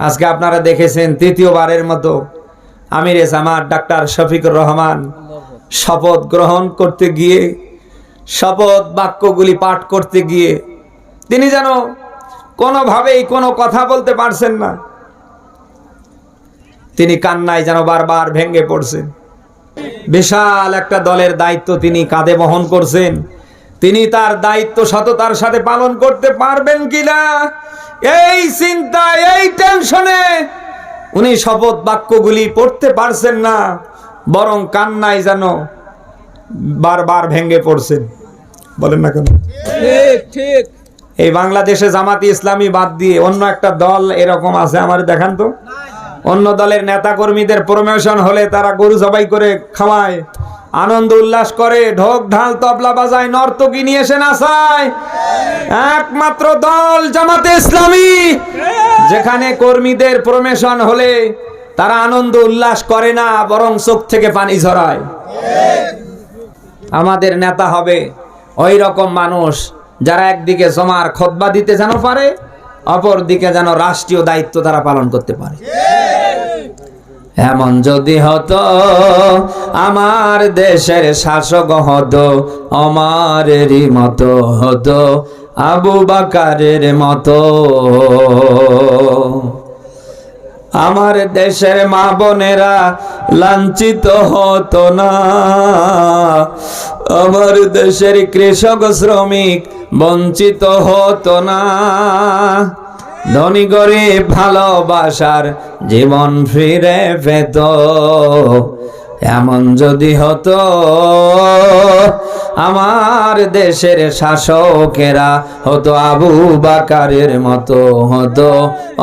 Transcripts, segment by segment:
আজকে আপনারা দেখেছেন তৃতীয়বারের মতো আমির জামাত ডাক্তার শফিকুর রহমান শপথ গ্রহণ করতে গিয়ে, শপথ বাক্যগুলি পাঠ করতে গিয়ে, তিনি যেন কোনোভাবেই কোনো কথা বলতে পারছেন না। তিনি কান্নায় যেন বারবার ভেঙে পড়ছেন। বিশাল একটা দলের দায়িত্ব তিনি কাঁধে বহন করছেন। তিনি তার দায়িত্ব সততার সাথে পালন করতে পারবেন কিনা? এই চিন্তা এই টেনশনে উনি শপথ বাক্যগুলি পড়তে পারছেন না বরং কান্নায় যেন বারবার ভেঙে পড়ছেন। বলেন না কেন? ঠিক ঠিক। এই বাংলাদেশে জামাতি ইসলামী বাদ দিয়ে অন্য একটা দল এরকম আছে আমার দেখান তো। অন্য দলের নেতা কর্মীদের প্রমোশন হলে তারা গরু জবাই করে খাওয়ায়। আনন্দ উল্লাস করে, ঢোক, ঢাল, তবলা বাজায়, নর্তকী নিয়ে এসে নাচায়। একমাত্র দল জামাতে ইসলামী। যেখানে কর্মীদের প্রমোশন হলে তারা আনন্দ উল্লাস করে না, বরং চোখ থেকে পানি ঝরায়। আমাদের নেতা হবে ওই রকম মানুষ যারা একদিকে জমার খতবা দিতে যেন পারে অপর দিকে যেন রাষ্ট্রীয় দায়িত্ব তারা পালন করতে পারে। এমন যদি হতো, আমার দেশের শাসক হতো, আমারেরই মতো হতো, আবু বাকারের মতো। আমার দেশের মা বোনেরা লাঞ্ছিত হতো না। আমার দেশের কৃষক শ্রমিক বঞ্চিত হতো না। ধনী করে ভালোবাসার জীবন ফিরে পেত। এমন যদি হতো, আমার দেশের শাসকেরা হতো, আবু বাকারের মতো হতো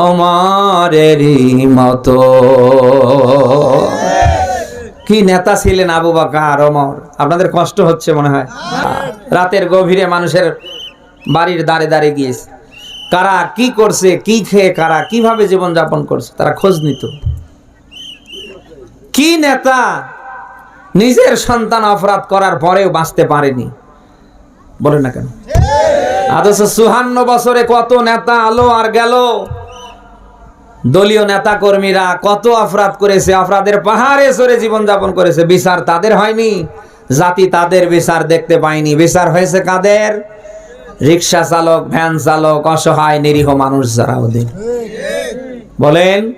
অমারেরই মতো। কি নেতা ছিলেন আবু বাকার অমর আপনাদের কষ্ট হচ্ছে মনে হয়? রাতের গভীরে মানুষের বাড়ির দাঁড়ে দাঁড়ে গিয়েছে। কারা কি করছে, কি খেয়ে কারা, কীভাবে জীবন যাপন করছে, তারা খোঁজ নিত। কি নেতা নিজের সন্তান অপরাধ করার পরেও বাঁচতে পারেনি? বলেন না কেন? অথচ চুহান্ন বছরে কত নেতা আলো আর গেল। দলীয় নেতা কর্মীরা কত অপরাধ করেছে, অপরাধের পাহাড়ে চড়ে জীবন যাপন করেছে, বিচার তাদের হয়নি। জাতি তাদের বিচার দেখতে পায়নি। বিচার হয়েছে কাদের? রিক্সা চালক, ভ্যান চালক, অসহায়, নিরীহ মানুষ যারা ওদের। বলেন,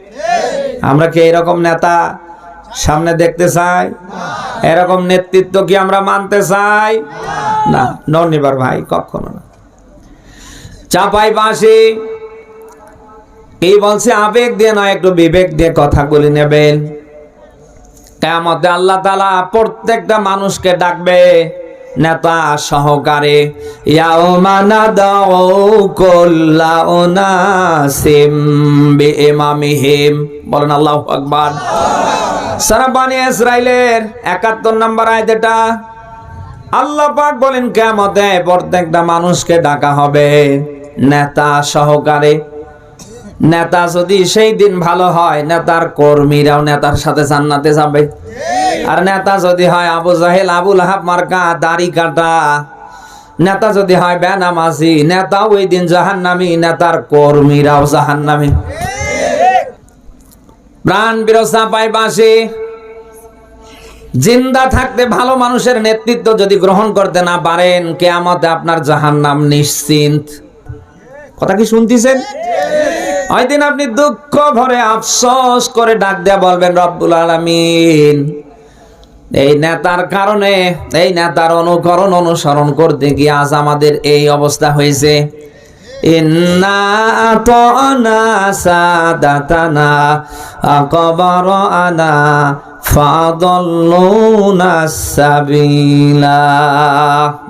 আমরা কি এরকম নেতা সামনে দেখতে চাই? এরকম নেতৃত্ব কি আমরা মানতে চাই? না, ননিবার ভাই, কখনো না। চাপাই বাসি এই বলছে আবেগ দিয়ে নয়, একটু বিবেক দিয়ে কথাগুলি নেবেন। কেমতে আল্লাহ তালা প্রত্যেকটা মানুষকে ডাকবে। নেতা সহকারে ইয়াউমানা দাও কুল্লা উনাসিম বিইমামিহিম। বলেন আল্লাহু আকবার। সারা বানি ইসরাইলের 71 নম্বর আয়াত এটা। আল্লাহ পাক বলেন কিয়ামতে প্রত্যেকটা মানুষকে ডাকা হবে। নেতা সহকারে নেতা যদি সেই দিন ভালো হয়, নেতার কর্মীরাও নেতার সাথে জান্নাতে যাবে। আর নেতা যদি হয় আবু জাহেল, আবুল আহাব মার্কা, দাড়ি কাটা। নেতা যদি হয় বেনামাজি নেতা ওই দিন জাহান্নামী, নেতার কর্মীরাও জাহান্নামী। প্রাণ বিরসা পাই বাসি জিন্দা থাকতে ভালো মানুষের নেতৃত্ব যদি গ্রহণ করতে না পারেন, কেয়ামতে আপনার জাহান্নাম নিশ্চিন্ত। কথা কি শুনতেছেন? ওই দিন আপনি দুঃখ ভরে আফসোস করে ডাক দেয়া বলবেন, রব্বুল আলামিন। এই নেতার কারণে, এই নেতার অনুকরণ অনুসরণ করতে গিয়ে আজ আমাদের এই অবস্থা হয়েছে। আনা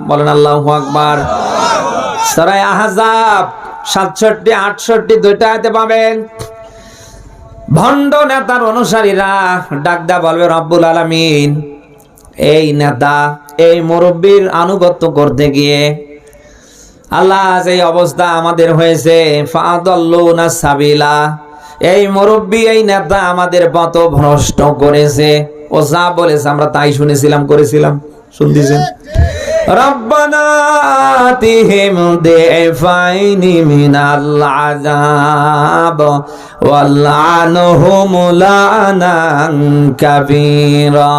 বলেন আল্লাহু আকবার। সূরা আহজাব। সাতষট্টি, আটষট্টি দুইটা হাতে পাবেন। ভণ্ড নেতার অনুসারীরা ডাকদা বলবে, রব্বুল আলামিন, এই নেতা, এই মুরব্বীর আনুগত্য করতে গিয়ে আল্লাহ এই অবস্থা আমাদের হয়েছে সাবিলা, এই মুরব্বী, এই নেতা আমাদের পথ ভ্রষ্ট করেছে। ও যা বলেছে, আমরা তাই শুনেছিলাম, করেছিলাম। শুনতেছেন? ربنا آتهم ضعفين من العذاب والعنهم لعنا كبيرا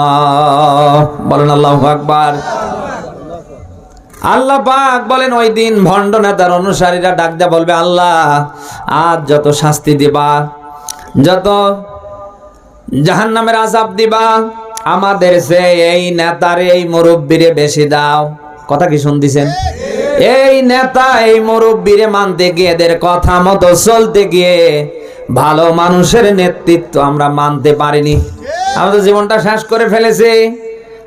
বলেন আল্লাহু আকবার আল্লাহ পাক বলেন ওই দিন ভণ্ড নেতার অনুসারীরা ডাক দেয়া বলবে আল্লাহ আজ যত শাস্তি দিবা যত জাহান্নামের আজাব দিবা আমাদের সে এই নেতার এই মুরব্বীরে বেশি দাও। কথা কি শুনতেছেন? এই নেতা, এই মুরব্বীরে মানতে গিয়ে এদের কথা মতো চলতে গিয়ে ভালো মানুষের নেতৃত্ব আমরা মানতে পারিনি। আমাদের জীবনটা শেষ করে ফেলেছে।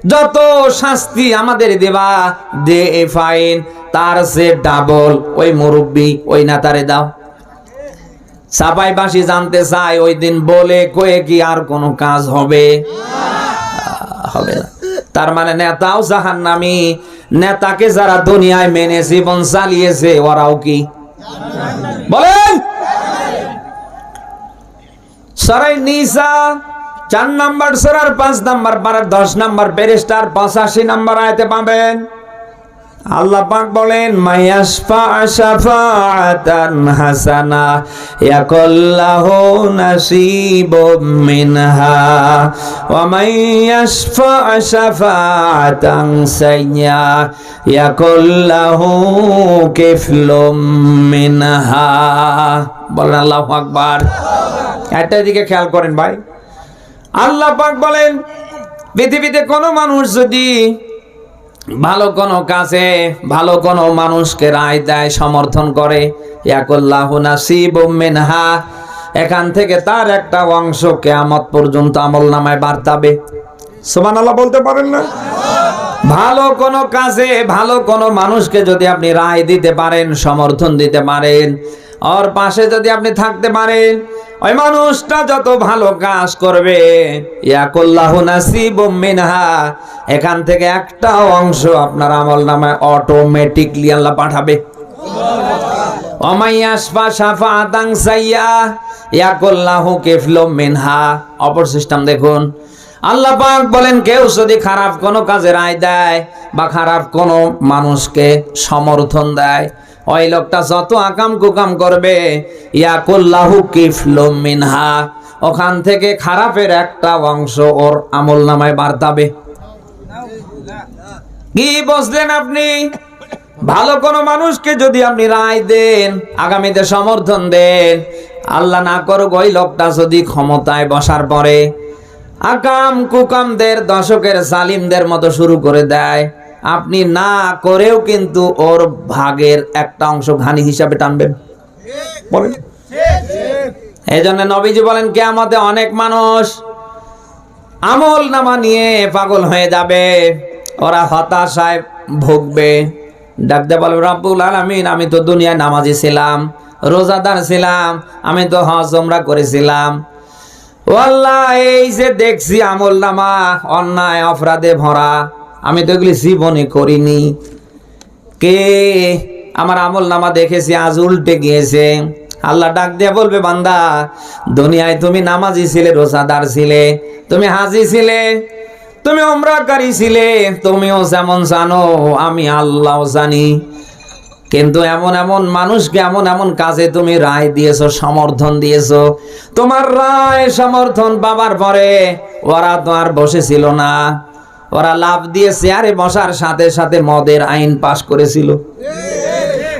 যত শাস্তি আমাদের দেবা, দে এ ফাইন, তার সে ডাবল। ওই মুরব্বী, ওই নেতারে দাও। সাপাইবাসী জানতে চাই ওই দিন বলে কয়ে কি আর কোনো কাজ হবে? হবে না। তার মানে নেতাও জাহান নামি নেতাকে যারা দুনিয়ায় মেনে জীবন চালিয়েছে, ওরাও কি? বলেন! সরাই নিসা, চার নাম্বার সরার পাঁচ নাম্বার বারের দশ নাম্বার ব্যারিস্টার, পঁচাশি নাম্বার আয়তে পাবেন। আল্লাহ পাক বলেন মায়াসফা শাফাআতান হাসানা, ইয়াকুল্লাহু নাসিবুম মিনহা, ওয়া মায়াসফা শাফাআতান সাইয়্যা, ইয়াকুল্লাহু কিফলুম মিনহা। বলেন আল্লাহু আকবার। একটা দিকে খেয়াল করেন ভাই। আল্লাহ পাক বলেন, পৃথিবীতে কোনো মানুষ যদি ভালো কোনো কাজে, ভালো কোনো মানুষকে রায় দেয়, সমর্থন করে। ইয়াকুল্লাহু এখান থেকে তার একটা অংশ কেয়ামত পর্যন্ত আমল নামায় বার্তাবে সুবহানাল্লাহ বলতে পারেন না? ভালো কোনো কাজে, ভালো কোনো মানুষকে যদি আপনি রায় দিতে পারেন, সমর্থন দিতে পারেন ওর পাশে যদি আপনি থাকতে পারেন, ওই মানুষটা যত ভালো কাজ করবে এখান থেকে একটা অংশ আপনার আমল অটোমেটিকলি আল্লাহ পাঠাবে। মিনহা। অপর সিস্টেম দেখুন আল্লাহ পাক বলেন, কেউ যদি খারাপ কোনো কাজে রায় দেয় বা খারাপ কোনো মানুষকে সমর্থন দেয়, ওই লোকটা যত আকাম কুকাম করবে, ইয়াকুল্লাহু কিফলুম মিনহা, ওখান থেকে খারাপের একটা অংশ ওর আমল নামায় বার্তাবে কি বুঝলেন আপনি? ভালো কোনো মানুষকে যদি আপনি রায় দেন, আগামীতে সমর্থন দেন, আল্লাহ না করুক, ওই লোকটা যদি ক্ষমতায় বসার পরে আকাম কুকামদের দশকের সালিমদের মতো শুরু করে দেয়। আপনি না করেও কিন্তু ওর ভাগের একটা অংশ ঘানি হিসাবে টানবেন। এই জন্য নবীজি বলেন, কেয়ামতে অনেক মানুষ আমল নামা নিয়ে পাগল হয়ে যাবে। ওরা হতাশায় ভুগবে। ডাকতে বলবে রব্বুল আলামিন, আমি তো দুনিয়ায় নামাজি ছিলাম, রোজাদার ছিলাম, আমি তো হজ করেছিলাম। ও এই যে দেখছি আমল নামা, অন্যায়, অপরাধে ভরা, আমি তো এগুলি জীবনে করিনি। কে আমার আমল নামা দেখেছি, আজ উল্টে গিয়েছে। আল্লাহ ডাক দিয়ে বলবে, বান্দা, দুনিয়ায় তুমি নামাজি ছিলে, রোজাদার ছিলে, তুমি হাজি ছিলে, তুমি অমরাকারী ছিলে, তুমিও যেমন জানো, আমি আল্লাহ জানি। কিন্তু এমন এমন মানুষকে, এমন এমন কাজে তুমি রায় দিয়েছ, সমর্থন দিয়েছ। তোমার রায়, সমর্থন পাবার পরে ওরা তো আর বসেছিল না। ওরা লাভ দিয়ে চেয়ারে বসার সাথে সাথে মদের আইন পাশ করেছিল।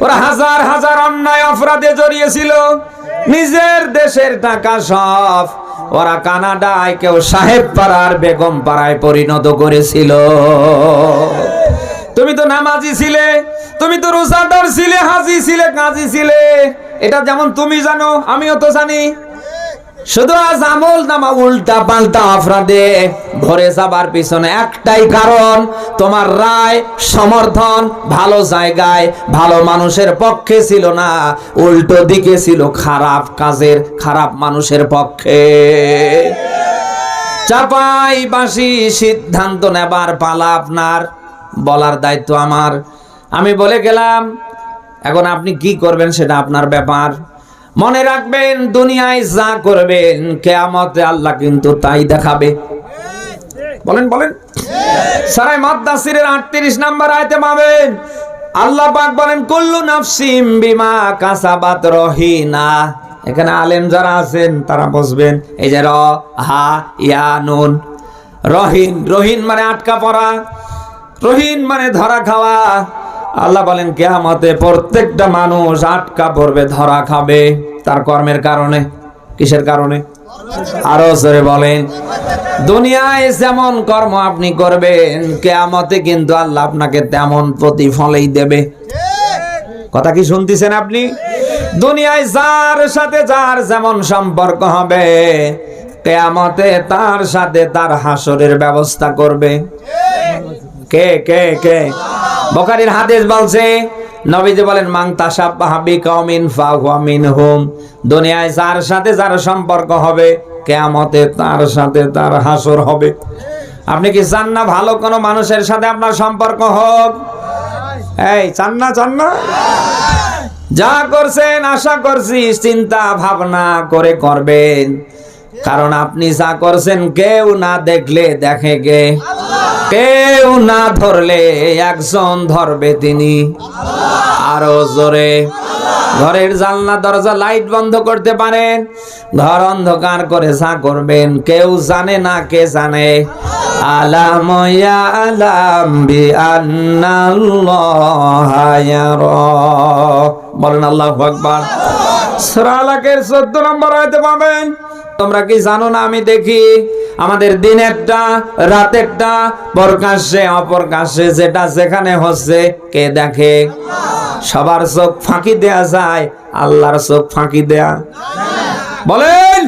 ওরা হাজার হাজার অন্যায় অপরাধে জড়িয়েছিল। নিজের দেশের টাকা সব ওরা কানাডায় কেউ সাহেব পাড়ার বেগম পাড়ায় পরিণত করেছিল। তুমি তো নামাজি ছিলে, তুমি তো রোজাদার ছিলে, হাজি ছিলে, কাজী ছিলে। এটা যেমন তুমি জানো, আমিও তো জানি। শুধু আজ আমল নামা উল্টা পাল্টা অপরাধে ভরে যাবার পিছনে একটাই কারণ, তোমার রায়, সমর্থন ভালো জায়গায় ভালো মানুষের পক্ষে ছিল না, উল্টো দিকে ছিল খারাপ কাজের, খারাপ মানুষের পক্ষে। চাপাই বাসি সিদ্ধান্ত নেবার পালা আপনার। বলার দায়িত্ব আমার। আমি বলে গেলাম, এখন আপনি কি করবেন সেটা আপনার ব্যাপার। মনে রাখবেন, দুনিয়ায় যা করবেন, কেয়ামতে আল্লাহ কিন্তু তাই দেখাবে। বলেন বলেন। সারাই মাদ্দাসিরের আটত্রিশ নাম্বার আয়তে পাবেন আল্লাহ পাক বলেন, কুল্লু নাফসিম বিমা কাসাবাত রহিনা। এখানে আলেম যারা আছেন, তারা বসবেন এই যে র, হা, ইয়া, নুন। রহিন রহিন মানে আটকা পড়া। রহিন মানে ধরা খাওয়া। আল্লাহ বলেন, কেয়ামতে প্রত্যেকটা মানুষ আটকা পড়বে, ধরা খাবে। তার কর্মের কারণে, কিসের কারণে? আরও জোরে বলেন, দুনিয়ায় যেমন কর্ম আপনি করবেন, কেয়ামতে কিন্তু আল্লাহ আপনাকে তেমন প্রতিফলেই দেবে। কথা কি শুনতেছেন আপনি? দুনিয়ায় যার সাথে যার যেমন সম্পর্ক হবে, কেয়ামতে তার সাথে তার হাসরের ব্যবস্থা করবে। কে কে কে? বকারির হাদিস বলছে, নবীজি বলেন মাং তাসাব্বাহা বিকাউমিন ফাহুয়া মিনহুম। দুনিয়ায় যার সাথে যার সম্পর্ক হবে, কেয়ামতে তার সাথে তার হাসর হবে। আপনি কি চান না ভালো কোনো মানুষের সাথে আপনার সম্পর্ক হোক? এই, চান না চান না? যা করছেন, আশা করছি, চিন্তা ভাবনা করে করবেন। কারণ আপনি যা করছেন, কেউ না দেখলে দেখে কে? কেউ না ধরলে একজন ধরবে তিনি। আরও জোরে। ঘরের জানলা, দরজা, লাইট বন্ধ করতে পারেন। ঘর অন্ধকার করে যা করবেন, কেউ জানে না কে জানে। আলাম বলেন আল্লাহু আকবার। সূরা আলাকের 14 নম্বর আয়াতে পাবেন। তোমরা কি জানো না? আমি দেখি আমাদের দিনেরটা রাতেরটা প্রকাশ্যে, অপ্রকাশ্যে, যেটা যেখানে হচ্ছে, কে দেখে? সবার চোখ ফাঁকি দেয়া যায়, আল্লাহর চোখ ফাঁকি দেয়া। বলেন!